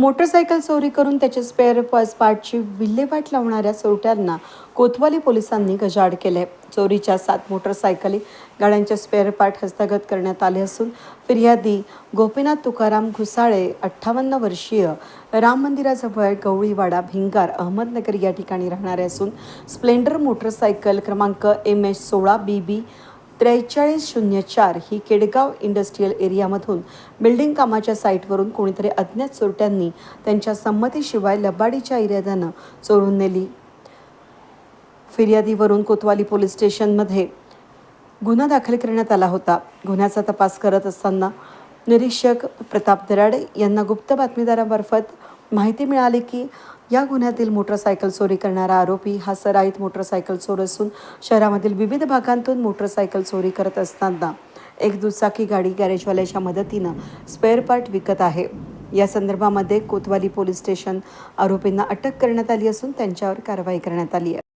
Motorcycle चोरी करून त्याचे स्पेअर पार्टची विल्हेवाट लावणाऱ्या चोरट्यांना कोतवाली पोलिसांनी गजाड केले. चोरीच्या सात मोटरसायकली गाड्यांचे स्पेअर पार्ट हस्तगत करण्यात आले असून फिर्यादी गोपीनाथ तुकाराम घुसाळे अठ्ठावन्न वर्षीय राम मंदिराजवळ गवळीवाडा भिंगार अहमदनगर या ठिकाणी राहणारे असून स्प्लेंडर मोटरसायकल क्रमांक एम एच सोळा बी बी त्रेचाळीस शून्य चार ही केडगाव इंडस्ट्रीयल एरियामधून बिल्डिंग कामाच्या साईटवरून कोणीतरी अज्ञात चोरट्यांनी त्यांच्या संमतीशिवाय लबाडीच्या इराद्यानं चोरून नेली. फिर्यादीवरून कोतवाली पोलीस स्टेशनमध्ये गुन्हा दाखल करण्यात आला होता. गुन्ह्याचा तपास करत असताना निरीक्षक प्रताप दराडे यांना गुप्त बातमीदारामार्फत माहिती मिळाली की या गुन्ह्यातील मोटरसायकल चोरी करणारा आरोपी हा सराईत मोटरसायकल चोर असून शहरामधील विविध भागांतून मोटरसायकल चोरी करत असताना एक दुचाकी गाडी गॅरेजवाल्याच्या मदतीनं स्पेअर पार्ट विकत आहे. या संदर्भामध्ये कोतवाली पोलीस स्टेशन आरोपींना अटक करण्यात आली असून त्यांच्यावर कारवाई करण्यात आली आहे.